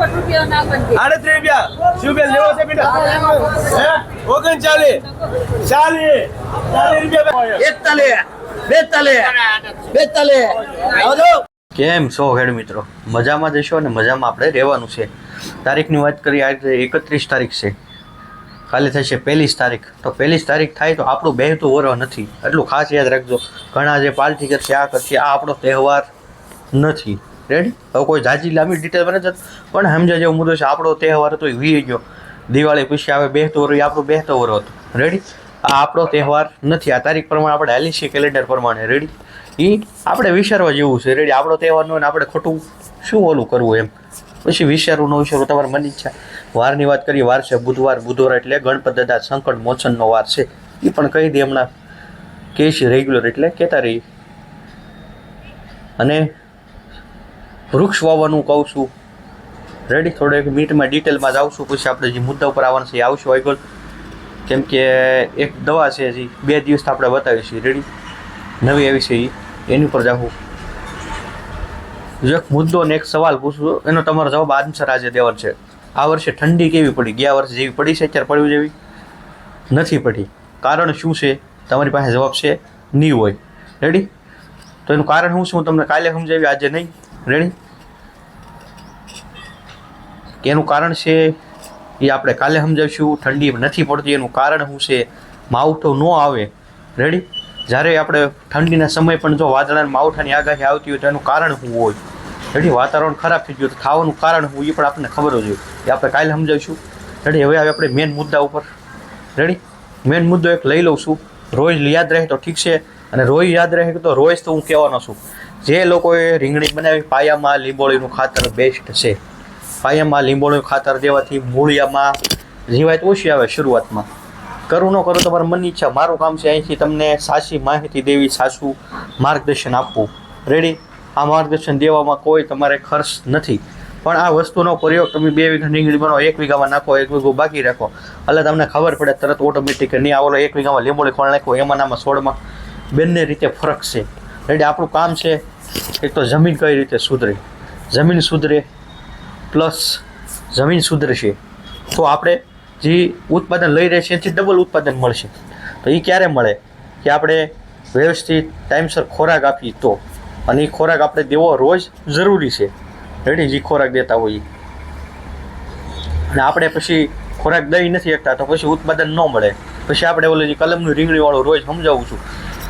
આડત્રીસ રૂપિયા. શિવબેન લેવો છે બેટા? હે? ઓગણચાલીસ. ચાલીસ. ચાલીસ રૂપિયા બેતાલીસ. બેતાલીસ. કેમ છો હેડ મિત્રો? મજામાં જશો અને મજામાં આપણે રહેવાનું છે. તારીખની વાત કરીએ આજે એકત્રીસ તારીખ છે. ખાલી થશે પહેલી તારીખ. તો પહેલી તારીખ થાય તો આપણું બેહતું વર નથી. એટલું ખાસ યાદ રાખજો. ઘણા જે પાર્ટી કરશે આ કરશે આ આપણો તહેવાર નથી. રેડી હવે કોઈ જાજી લાંબી ડિટેલ બને છે પણ સમજા જેવો મુદ્દો છે આપણો તહેવાર હતો, એ વી ગયો. દિવાળી પછી આવે બેહતો વરહ એ આપણો બેહતો વરહ હતો. રેડી આ આપણો તહેવાર નથી. આ તારીખ પ્રમાણે આપણે હાલી છીએ કેલેન્ડર પ્રમાણે. રેડી એ આપણે વિચારવા જેવું છે. રેડી આપણો તહેવાર ને આપણે ખોટું શું ઓલું કરવું એમ? પછી વિચારવું, ન વિચારવું, તમારે મન ઈચ્છા. વારની વાત કરીએ, વાર છે બુધવાર. બુધવાર એટલે ગણપત દાદા સંકટ મોચનનો વાર છે. એ પણ કહી દે હમણાં. કહે છે રેગ્યુલર એટલે કહેતા રહી અને વૃક્ષ વાવવાનું કહું છું. રેડી થોડેક મિનિટમાં ડિટેલમાં જાઉં છું. પછી આપણે જે મુદ્દા ઉપર આવવાનું છે એ આવશું આગળ કેમ કે એક દવા છે હજી. બે દિવસ આપણે બતાવીશું રેડી નવી આવી છે એની ઉપર જાઉં એક મુદ્દો ને એક સવાલ પૂછું, એનો તમારો જવાબ આન્સર આજે દેવાનો છે. આ વર્ષે ઠંડી કેવી પડી? ગયા વર્ષે જેવી પડી છે? અત્યારે પડવી જેવી? નથી પડી. કારણ શું છે? તમારી પાસે જવાબ છે નહીં હોય. રેડી તો એનું કારણ શું છે? હું તમને કાલે સમજાવી, આજે નહીં. રેડી એનું કારણ છે, એ આપણે કાલે સમજાવીશું, ઠંડી નથી પડતી, એનું કારણ શું છે, માવઠો ન આવે. રેડી જ્યારે આપણે ઠંડીના સમય પણ જો વાદળાને માવઠાની આગાહી આવતી હોય તો એનું કારણ શું હોય? રેડી વાતાવરણ ખરાબ થઈ ગયું તો ખાવાનું કારણ શું? એ પણ આપણને ખબર જ હોય. એ આપણે કાલે સમજાવીશું. રેડી હવે આપણે મેન મુદ્દા ઉપર. રેડી મેન મુદ્દો એક લઈ લઉં છું. રોજ યાદ રહે તો ઠીક છે અને રોજ યાદ રહે તો રોજ તો હું કહેવાનો છું. જે લોકોએ રીંગણી બનાવી, પાયામાં લીંબોળીનું ખાતર બેસ્ટ છે. પાયામાં લીંબોળીનું ખાતર દેવાથી મૂળિયામાં જીવાત ઓછી આવે શરૂઆતમાં. કરું ન કરું તમારી મનની ઈચ્છા. મારું કામ છે અહીંથી તમને સાચી માહિતી દેવી, સાચું માર્ગદર્શન આપવું. રેડી આ માર્ગદર્શન દેવામાં કોઈ તમારે ખર્ચ નથી. પણ આ વસ્તુનો પ્રયોગ તમે બે વીઘા રીંગણી બનાવો એક વીઘામાં નાખો, એક વીઘું બાકી રાખો. એટલે તમને ખબર પડે, તરત ઓટોમેટિક નહીં આવો એક વીઘામાં લીંબોળી ખોળ નાખો, એમાં નામાં સોળમાં બંને રીતે ફરક છે. રેડી, આપણું કામ છે એક તો જમીન કઈ રીતે સુધરે? જમીન સુધરે પ્લસ જમીન સુધરશે તો આપણે જે ઉત્પાદન લઈ રહ્યા છીએ એથી ડબલ ઉત્પાદન મળશે. તો એ ક્યારે મળે? કે આપણે વ્યવસ્થિત ટાઈમસર ખોરાક આપીએ તો. અને એ ખોરાક આપણે દેવો રોજ જરૂરી છે. રેડી? જે ખોરાક દેતા હોઈએ અને આપણે પછી ખોરાક દઈ નથી શકતા, તો પછી ઉત્પાદન ન મળે. પછી આપણે ઓલું જે કલમનું રીંગણીવાળું રોજ સમજાવું છું.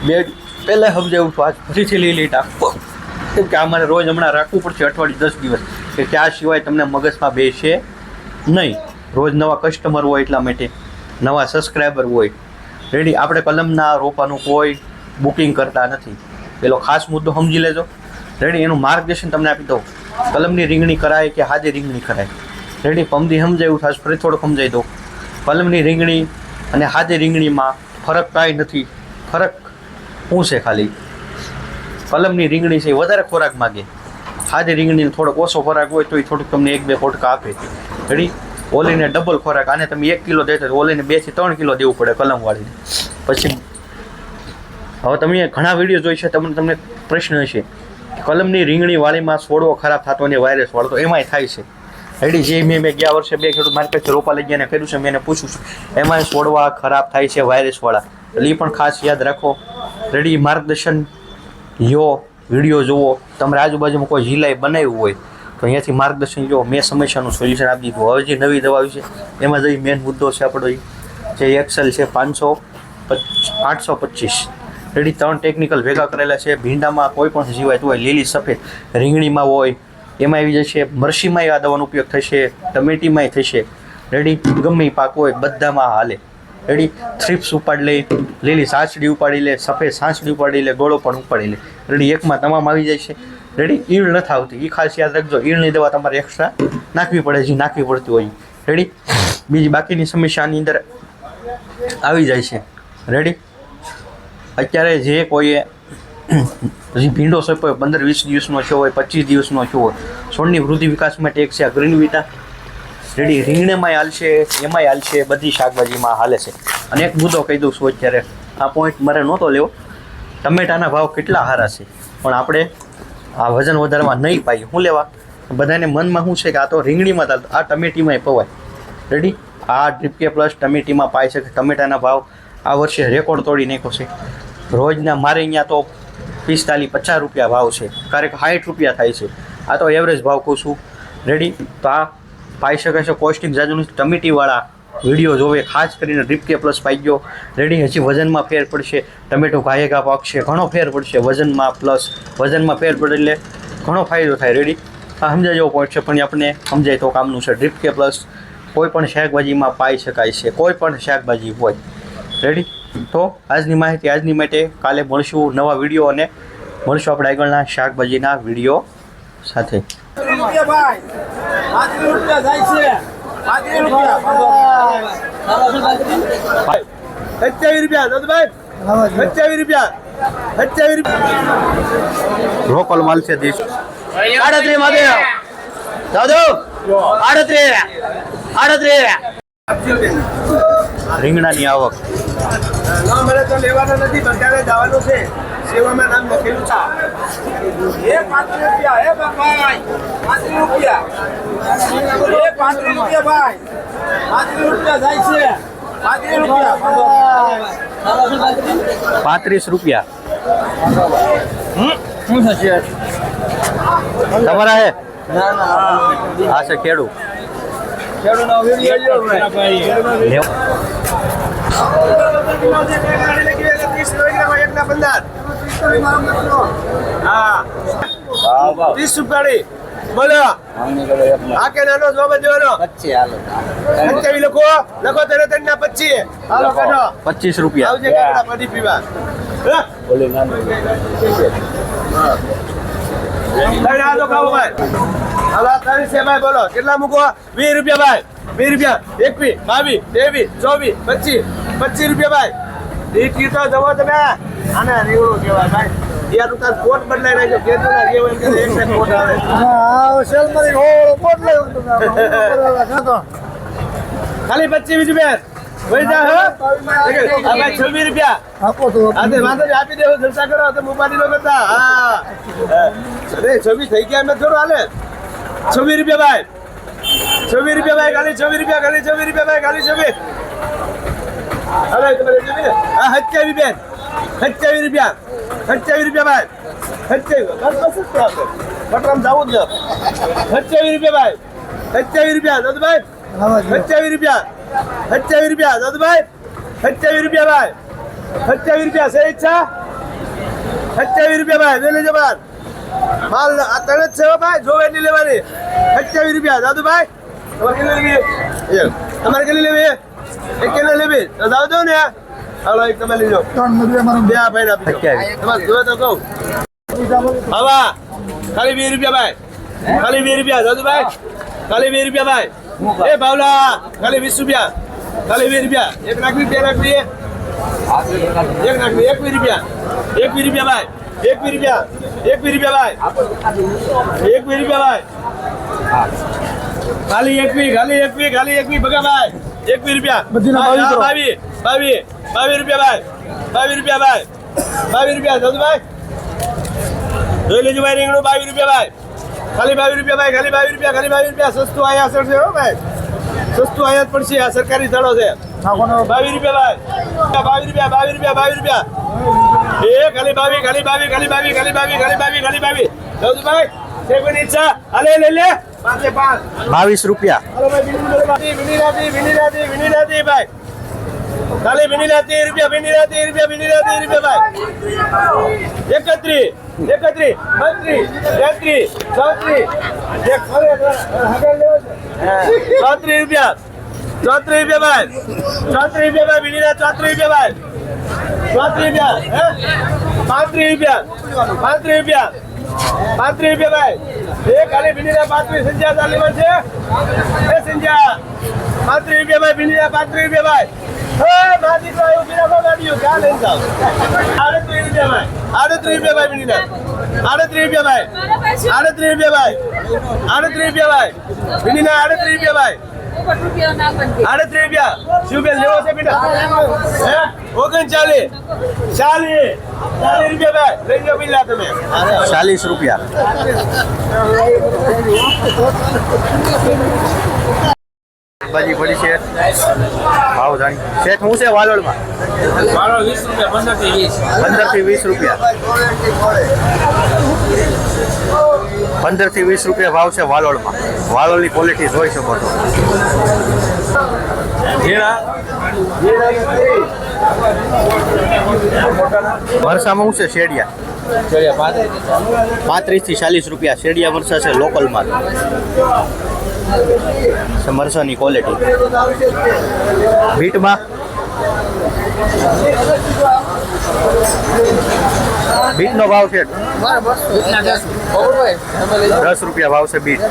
બે પહેલાં સમજાવું છું આજ ફરીથી લઈ લઈ કેમ કે અમારે રોજ હમણાં રાખવું પડશે અઠવાડિયું દસ દિવસ. કે ત્યાં સિવાય તમને મગજમાં બેસે નહીં. રોજ નવા કસ્ટમર હોય એટલા માટે. નવા સબસ્ક્રાઈબર હોય. રેડી આપણે કલમના રોપાનું કોઈ બુકિંગ કરતા નથી. પેલો ખાસ મુદ્દો સમજી લેજો. રેડી એનું માર્ગદર્શન તમને આપી દઉં. કલમની રીંગણી કરાય કે હાજે રીંગણી કરાય? રેડી પમદી સમજાયું થશે ફરી થોડુંક સમજાવી દઉં. કલમની રીંગણી અને હાજે રીંગણીમાં ફરક કાંઈ નથી. ફરક શું છે ખાલી? કલમની રીંગણી છે એ વધારે ખોરાક માગે. હાજે રીંગણીને થોડોક ઓછો ખોરાક હોય તો એ થોડુંક તમને એક બે ફોટકા આપે. રેડી? ઓલીને ડબલ ખોરાક. આને તમે એક કિલો દેતો ઓલીને બેથી ત્રણ કિલો દેવું પડે કલમવાળીને પછી હવે તમે ઘણા વીડિયો જોઈ છે, તમને તમને પ્રશ્ન હશે કલમની રીંગણી વાળીમાં છોડવો ખરાબ થતો અને વાયરસ વાળતો એમાંય થાય છે. રેડી? જે મેં મેં ગયા વર્ષે બે ખેડૂત મારી પાસે રોપા લઈ ગયા કર્યું છે, મેં એને પૂછ્યું છે, એમાંય છોડવા ખરાબ થાય છે વાયરસવાળા એટલે એ પણ ખાસ યાદ રાખો. રેડી માર્ગદર્શન યો વીડિયો જુઓ. તમારે આજુબાજુમાં કોઈ જિલ્લાએ બનાવ્યું હોય, તો અહીંયાથી માર્ગદર્શન જો મેં સમસ્યાનું સોલ્યુશન આપી દીધું. હવે જે નવી દવા આવી છે, એમાં જઈ મેઇન મુદ્દો છે આપણો એ જે એક્સેલ છે પાંચસો આઠસો પચીસ. રેડી ત્રણ ટેકનિકલ ભેગા કરેલા છે. ભીંડામાં કોઈ પણ જીવાત હોય, લીલી, સફેદ, રીંગણીમાં હોય, એમાં આવી જશે. મરસીમાં આ દવાનો ઉપયોગ થશે, ટમેટીમાંય થશે. રેડી ગમે પાક હોય, બધામાં હાલે. રેડી. થ્રીપ્સ ઉપાડી લે લીલી સાંસડી ઉપાડી લે, સફેદ સાંસડી ઉપાડી લે, ગોળો પણ ઉપાડી લે. રેડી, એકમાં તમામ આવી જાય છે. રેડી, ઈળ નથી આવતી એ ખાસ યાદ રાખજો, ઈળની દવા તમારે એક્સ્ટ્રા નાખવી પડે જે નાખવી પડતી હોય. રેડી? બીજી બાકીની સમસ્યાની અંદર આવી જાય છે. રેડી? અત્યારે જે કોઈએ ભીંડો સોંપ્યો પંદર વીસ દિવસનો થયો હોય, પચીસ દિવસનો થયો હોય છોડની વૃદ્ધિ વિકાસ માટે એક છે આ ગ્રીન રેડી. રીંગણેમાંય હાલશે, એમાંય હાલશે, બધી શાકભાજીમાં હાલે છે. અને એક મુદ્દો કહી દઉં છું અત્યારે. આ પોઈન્ટ મારે નહોતો લેવો. ટમેટાના ભાવ કેટલા સારા છે? પણ આપણે આ વજન વધારવા નહીં પાઈએ. શું લેવા? બધાને મનમાં શું છે કે આ તો રીંગણીમાં ચાલતો આ ટમેટીમાંય પવાય. રેડી આ ડ્રીપકે પ્લસ ટમેટીમાં પાય છે કે ટમેટાના ભાવ આ વર્ષે રેકોર્ડ તોડી નાખ્યો છે. રોજના મારે અહીંયા તો પિસ્તાલીસ, પચાસ રૂપિયા ભાવ છે. ક્યારેક સાઠ રૂપિયા થાય છે. આ તો એવરેજ ભાવ કહું છું. રેડી તો આ પાઈ શકે છે. કોસ્ટિંગ જાજુની ટમેટીવાળા વીડિયો જોવે. ખાસ કરીને રીપકે પ્લસ પાઈ ગયો. રેડી હજી વજનમાં ફેર પડશે. ટમેટો ઘાયેગા પાકશે. ઘણો ફેર પડશે વજનમાં પ્લસ વજનમાં ફેર પડે એટલે ઘણો ફાયદો થાય. રેડી આ સમજાય જેવો પોઈન્ટ છે. પણ આપણે સમજાય તો કામનું છે. ડ્રીપકે પ્લસ કોઈ પણ શાકભાજીમાં પાઈ શકાય છે. કોઈ પણ શાકભાજી હોય. રેડી તો આજની માહિતી આજની માટે કાલે મળશું નવા વીડિયો અને મળશું આપણે આગળના શાકભાજીના વીડિયો સાથે. રોકલ માલ છે દેશ. આડત્રી માં દે. દાદુ આડત્રી આડત્રીસ. રીંગણાની આવક. ના મને તો લેવાના નથી બધાને જવાનું છે? સેવામાં નામ લખેલું છે. એ પાંત્રીસ રૂપિયા હે ભાઈ પાંત્રીસ રૂપિયા. એ પાંત્રીસ રૂપિયા ભાઈ પાંત્રી રૂપિયા જાય છે. પાંત્રીસ રૂપિયા. પાંત્રીસ રૂપિયા. તમારા હે? હા છે ખેડૂ ખેડૂતનો ત્રીસ રૂપિયાની બોલો આ કે નાનો જોવા દેવાનો પંચાવી લખો. લખો તને ત્રણ ના પચીસ. હાલો કાઢો. પચીસ રૂપિયા. આવજે કાકડા પાણી પીવા. હા? ત્રણ આ તો ખાવો ભાઈ હાલો ત્રણ છે ભાઈ બોલો. કેટલા મૂકો? વીસ રૂપિયા ભાઈ. વીસ રૂપિયા. એકવીસ બાવીસ ત્રેવીસ ચોવીસ પચીસ. પચીસ રૂપિયા ભાઈ. ઈ તો જવો તમે. આને રીવડું કહેવાય ભાઈ યાર તાર કોટ બદલાઈ નાખ્યો. કેતું ના કેવું એમ કે એક ને કોટ આવે. ખાલી પચીસ રૂપિયા. જા હો. આ ભાઈ છવ્વીસ રૂપિયા. હા તે વાંધો આપી દેવો જલસા કરો. તો ઉપાધિ નો કરતા. હા. અરે થઈ ગયા એમ થોડું હાલે. છવ્વીસ રૂપિયા ભાઈ. છવ્વીસ રૂપિયા ભાઈ ખાલી છવ્વીસ રૂપિયા ખાલી છવ્વીસ રૂપિયા ભાઈ ખાલી છવ્વીસ. અરે તમારે હા સત્યાવીસ બેન. સત્યાવીસ રૂપિયા. સત્યાવીસ રૂપિયા ભાઈ. સત્યાવીસ પટરામ જવું જ સત્યાવીસ રૂપિયા ભાઈ. સત્યાવીસ રૂપિયા, દાદુભાઈ. સત્યાવીસ રૂપિયા. સત્યાવીસ રૂપિયા, દાદુભાઈ. સત્યાવીસ રૂપિયા ભાઈ. સત્યાવીસ રૂપિયા છે ઈચ્છા સત્યાવીસ રૂપિયા ભાઈ લઈ લેજો બાર માલ, આ ત્રણ જ છે ભાઈ જોવે નહીં લેવાની. સત્યાવીસ રૂપિયા, દાદુભાઈ. તમારે કેટલી લેવી? તમારે કેટલી લેવી? એક કેટલી લેવી? તો દો ને. હાલો એક તમે લઈ મારું બે આ ભાઈ આપી. તમારે જોવે તો કહું. હવા ખાલી બે રૂપિયા ભાઈ. ખાલી બે રૂપિયા દાદુભાઈ. ખાલી બે રૂપિયા ભાઈ. એ ભાવલા ખાલી વીસ રૂપિયા. ખાલી વીસ રૂપિયા. એક નાખવી બે નાખવી એક નાખવી એકવીસ રૂપિયા. એકવીસ રૂપિયા ભાઈ. એકવીસ રૂપિયા. એકવીસ રૂપિયા ભાઈ. એકવીસ રૂપિયા ભાઈ. ખાલી એકવી ખાલી એકવી ખાલી એકવી ભગા ભાઈ. એકવીસ રૂપિયા. ભાવી બાવીસ બાવીસ રૂપિયા ભાઈ. બાવીસ રૂપિયા ભાઈ. બાવીસ રૂપિયા ભાઈ જોઈ લેજો ભાઈ રીંગણું બાવીસ રૂપિયા ભાઈ. ખાલી બાવી રૂપિયા ભાઈ ખાલી બાવી રૂપિયા ખાલી બાવી રૂપિયા. સસ્તું આયા અસર છે હો ભાઈ. સસ્તું આયા જ પડશે આ સરકારી સ્થળો છે. બાવી રૂપિયા ભાઈ. બાવી રૂપિયા બાવી રૂપિયા બાવી રૂપિયા. એ ખાલી બાવીસ ખાલી ભાવી ખાલી બાવીસ ખાલી બાવીસ ખાલી બાવીસ ખાલી બાવીસ દાદુભાઈ ભાઈ કોઈની ઈચ્છા? હાલે લઈ લે. બાવીસ રૂપિયા. ખાલી વિનીલાતી રૂપિયા વિનીલાતી રૂપિયા વિનીલાતી રૂપિયા ભાઈ. એકત્રીસ એકત્રીસ બત્રીસ તેત્રીસ ચોત્રીસ. એક ખરે આગળ લેવો છે. ચોત્રીસ રૂપિયા. ચોત્રીસ રૂપિયા ભાઈ. ચોત્રીસ રૂપિયા ભાઈ વિનીલા ચોત્રીસ રૂપિયા ભાઈ. ચોત્રી રૂપિયા હે? પાંત્રીસ રૂપિયા. પાંત્રીસ રૂપિયા. પાંત્રીસ રૂપિયા ભાઈ. એ ખાલી ભીંડીના પાંત્રીસ સંજ્યા તાલીમાં છે. એ સંજ્યા પાંત્રીસ રૂપિયા ભાઈ ભીંડીના પાંત્રીસ રૂપિયા ભાઈ. માજી તો એવું કોઈ ગાડીઓ ક્યાં લઈને જાવ આડત્રીસ રૂપિયા ભાઈ. આડત્રીસ રૂપિયા ભાઈ ભીંડીના. આડત્રીસ રૂપિયા ભાઈ. આડત્રીસ રૂપિયા ભાઈ. આડત્રીસ રૂપિયા ભાઈ. ભીંડીના આડત્રીસ રૂપિયા ભાઈ. આડત્રીસ રૂપિયા. શિવબેન લેવો છે બેટા? હે? ઓગણચાલીસ. ચાલીસ. ચાલીસ રૂપિયા ભાઈ. લઈ જાઓ બિલ્લા તમે. ચાલીસ રૂપિયા. ભાજી પડી છે. ભાવ જાણી. શેઠ હું છે વાલોડમાં? વાલોડ વીસ રૂપિયા પંદરથી વીસ. પંદરથી વીસ રૂપિયા. પંદરથી વીસ રૂપિયા ભાવ છે વાલોડમાં વાલોડની ક્વોલિટી જોઈ શકો છો. વરસામાં હું છે શેડિયા? પાંત્રીસથી ચાલીસ રૂપિયા. શેડિયા મરસા છે લોકલ માલ છે મરસાની ક્વોલિટી બીટમાં? બીટનો ભાવ છે? દસ. રૂપિયા ભાવ છે બીટ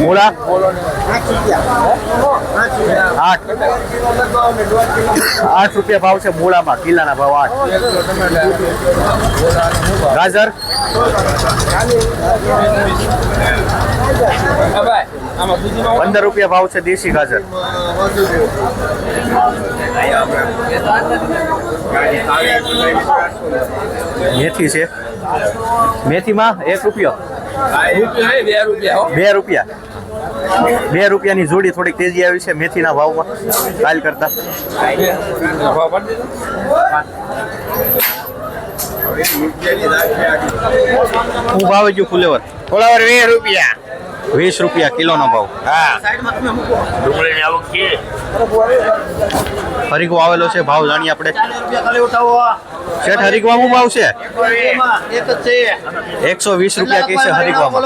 મૂળા? આઠ. આઠ રૂપિયા ભાવ છે મૂળામાં કિલ્લાના ભાવ આઠ. ગાજર? પંદર રૂપિયા ભાવ છે દેશી ગાજર. મેથી છે. મેથીમાં એક રૂપિયો. બે રૂપિયા. બે રૂપિયાની જોડી થોડીક તેજી આવી છે મેથીના ભાવમાં. કાલ કરતા? હું ભાવે ગયું ફુલેવર? ફુલેવર વીસ રૂપિયા. વીસ રૂપિયા કિલોનો ભાવ. હા. ડુંગળીની આવક છે. હરીકો આવેલો છે ભાવ જાણીએ આપણે. શેઠ હરીકવા શું ભાવ છે? એક એકસો વીસ રૂપિયા કે છે હરીકવામાં?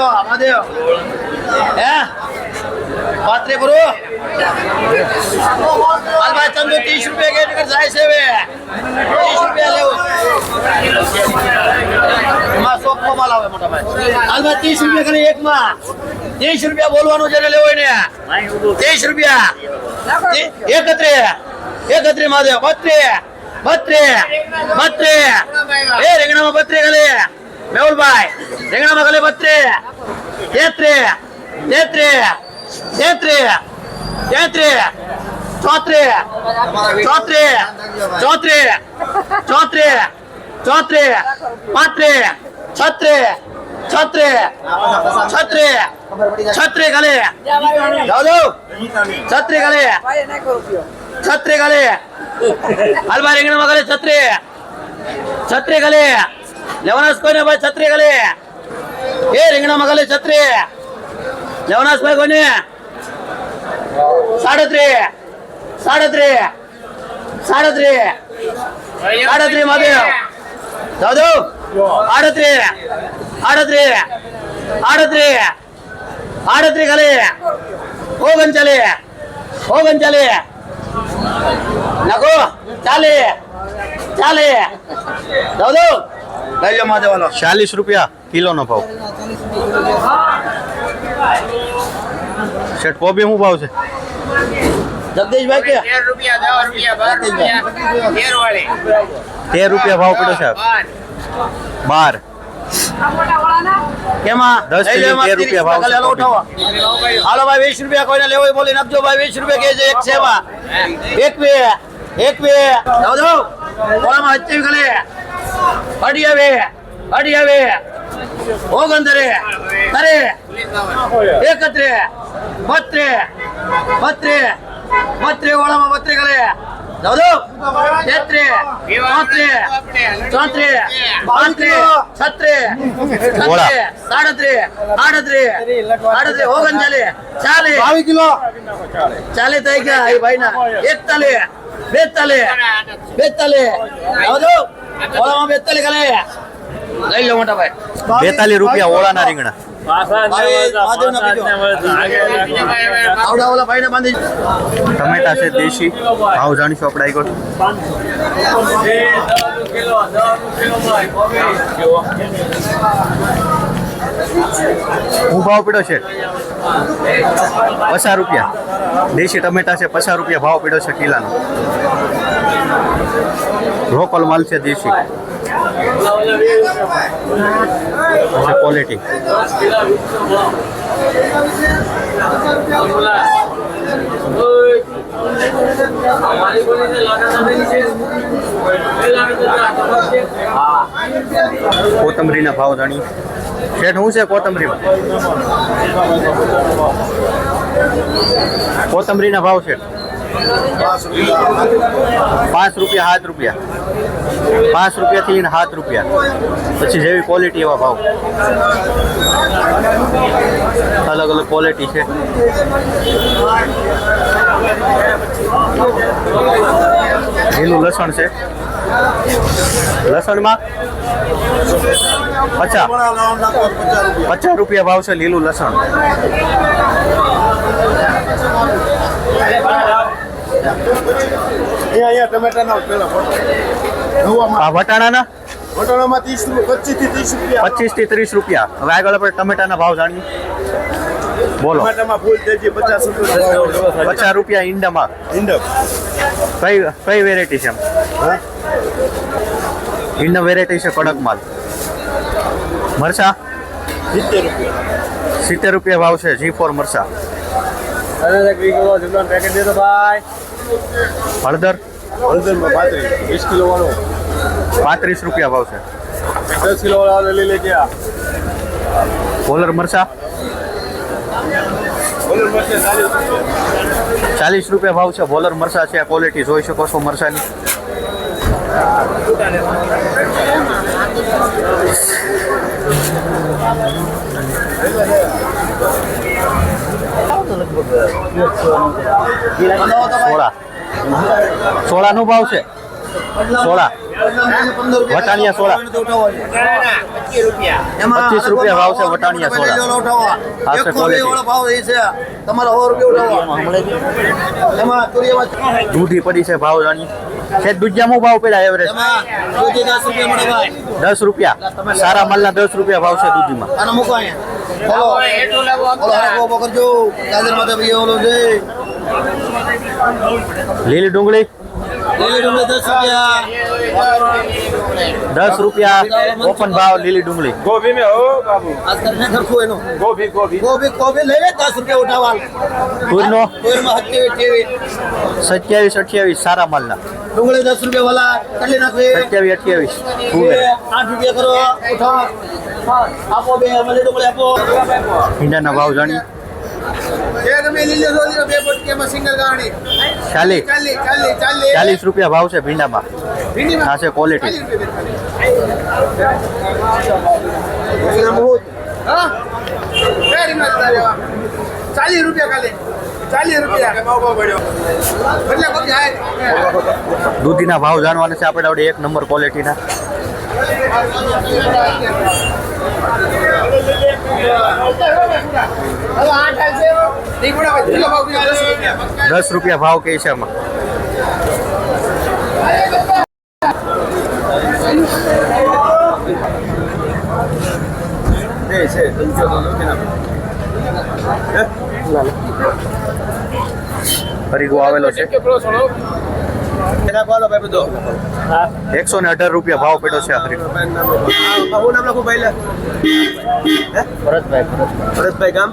ત્રીસ રૂપિયા જાય છે ત્રીસ રૂપિયા મોટા ભાઈ. હાલભાઈ ત્રીસ રૂપિયા ખાલી બોલવાનું જેને લેવો ને ત્રીસ રૂપિયા. એકત્રે એકત્રે મહાદેવ બત્રી બત્રી બત્રી. એ રીંગણામાં બત્રે ખાલી. મેહુલભાઈ રીંગણામાં ખાલી બત્રે. તેત્રે તેત્રે તેત્રે તેત્રી. ચોત્રે ચોત્રી ચોત્રી ચોત્રે ચોત્રે. પાંત્રે છત્રી છત્રી છત્રી છત્રી ખાલી. જાઓ છત્રી ખાલી. છત્રે ખાલી હાલભાઈ રીંગણામાં ખાલી છત્રે છત્રી ખાલી લેવાનાસ કોઈને ભાઈ છત્રી ખાલી એ રીંગણામાં ખાલી છત્રી લેવાનાસ ભાઈ કોઈને સાડત્રી સાડત્રી સાડત્રી સાડત્રી મહાદેવ દાદુ આડત્રી નાખો ચાલે ચાલે. દાદુ લઈ લો માધવાનો ચાલીસ રૂપિયા કિલોનો ભાવ. શેઠ કોબી શું ભાવ છે? જગદીશભાઈ કે? રૂપિયા તેર રૂપિયા ભાવ પડ્યો છે. બાર. દસ એમાં ત્રીસ રૂપિયા ભાવ હાલો છે. ઉઠાવો હાલો ભાઈ વીસ રૂપિયા કોઈને લેવો હોય બોલી ભાઈ વીસ રૂપિયા કે છે એક સેવા. એક બે એક બે જાઓ જાઓ. કોળામાં હચ્ચી ખાલી. અડી આવે અડી આવે. ઓગણતરે તરે એકત્રે બત્રે બત્રે બત્રે ઓળામાં બત્રે કરે જાઓ. તેત્રે ચોત્રે ચોત્રે પાંત્રે છત્રે સાડત્રે આડત્રે આડત્રે ઓગણચાલીસ ચાલીસ બાવીસ કિલો. ચાલીસ થઈ ગયા એ ભાઈના. એકતાલીસ બેતાલીસ બેતાલીસ આવજો ઓળામાં બેતાલીસ ખાલે. લઈ લો મોટા ભાઈ. બેતાલીસ રૂપિયા ઓળાના રીંગણા. ટમેટા છે દેશી ભાવ જાણીશું આપણે આગળ હું ભાવ પડ્યો છે પચાસ રૂપિયા દેશી ટમેટા છે પચાસ રૂપિયા ભાવ પીડો છે કિલાનો લોકલ માલ છે. દેશી. અચ્છા ક્વોલિટી અમારી બોલી ભાવ જાણી શેઠ શું છે કોથમરી કોથમરીના ભાવ છે પાંચ રૂપિયા, સાત રૂપિયા. પાંચ રૂપિયાથી સાત રૂપિયા. પછી જેવી ક્વોલિટી એવા ભાવ. અલગ અલગ ક્વોલિટી છે. લીલું લસણ છે. લસણમાં પચાસ. પચાસ રૂપિયા ભાવ છે લીલું લસણ. અહીંયા અહીંયા ટમેટાના પેલા આ વટાણાના? વટાણામાં ત્રીસ પચીસથી ત્રીસ રૂપિયા. પચીસથી ત્રીસ રૂપિયા. હવે આગળ આપણે ટમેટાના ભાવ જાણીએ. બોલો. ટમાટામાં ફૂલ તેજી પચાસ રૂપિયા પચાસ રૂપિયા ઈંડામાં. ઇન્ડમ કઈ કઈ વેરાયટી છે એમ? હા? ઈંડા વેરાયટી છે કડક માલ. મરચા? સિત્તેર રૂપિયા. સિત્તેર રૂપિયા ભાવ છે જી ફોર મરચા. અરે કિલો જમવાનું પેકેટ દે તો ભાઈ. હળદર? હળદરમાં પાંત્રીસ. વીસ કિલો વાળો પાંત્રીસ રૂપિયા ભાવ છે. દસ કિલો વાળો લઈ લે ગયા કોલર મરચા? ચાલીસ રૂપિયા. ભાવ છે. બોલર મરચા છે. આ ક્વોલિટી જોઈ શકો છો મરચાની. સોળા. સોળાનો ભાવ છે? સોળા. વટાણિયા સોળા. પચીસ રૂપિયા એમાં 25 રૂપિયા ભાવ છે. વટાણિયા સોળા. એમાં તુરિયામાં દૂધી પડી છે ભાવ જાણી છે દૂધિયામાં ભાવ પડ્યા એવરેજ દસ રૂપિયા સારા માલના દસ રૂપિયા ભાવ છે દૂધીમાં. બોલો. બોલો હારો પકડજો દાદર માથે ભાઈ ઓલો છે. લીલી ડુંગળી. લીલી ડુંગળી દસ રૂપિયા. દસ રૂપિયા. ઓપન ભાવ લીલી ડુંગળી. ગોભી મેં હો બાબુ. આ કરીને ખર્ચું એનો? ગોભી ગોભી. કોબી કોબી લઈ લે દસ રૂપિયા ઉઠાવવા. તુરનો? હત્યાવી અઠ્યાવી સત્યાવીસ અઠ્યાવીસ સારા માલના. ડુંગળી દસ રૂપિયા વાલા કેટલી નાખવી. સત્યાવીસ અઠ્યાવીસ આઠ રૂપિયા કરો ઉઠાવો. આપો બે મળી ડુંગળી આપો ઈંડાના ભાવ જાણી જે તમે લીલો લો લીલો બે પોટકીમાં સિંગલ ગાડી ચાલીસ. ચાલી ચાલી ચાલી ચાલીસ રૂપિયા ભાવ છે ભીંડામાં. ભીંડીમાં આ છે ક્વોલિટી હા ગાડીમાં જતા રહેવા. ચાલીસ રૂપિયા ખાલી ચાલીસ રૂપિયા મોંઘો પડ્યો એટલે કોઈ જાય દૂધીના ભાવ જાણવાના છે. આપણે આવડે એક નંબર ક્વોલિટીના હવે આઠ હાલ છે રીંગણા ભાઈ કિલો ભાવ દસ રૂપિયા ભાવ કહે છે એમાં ફરી આવેલો છે. એકસો ને અઢાર રૂપિયા ભાવ પડ્યો છે આખરી. ભરતભાઈ. ભરતભાઈ ગામ.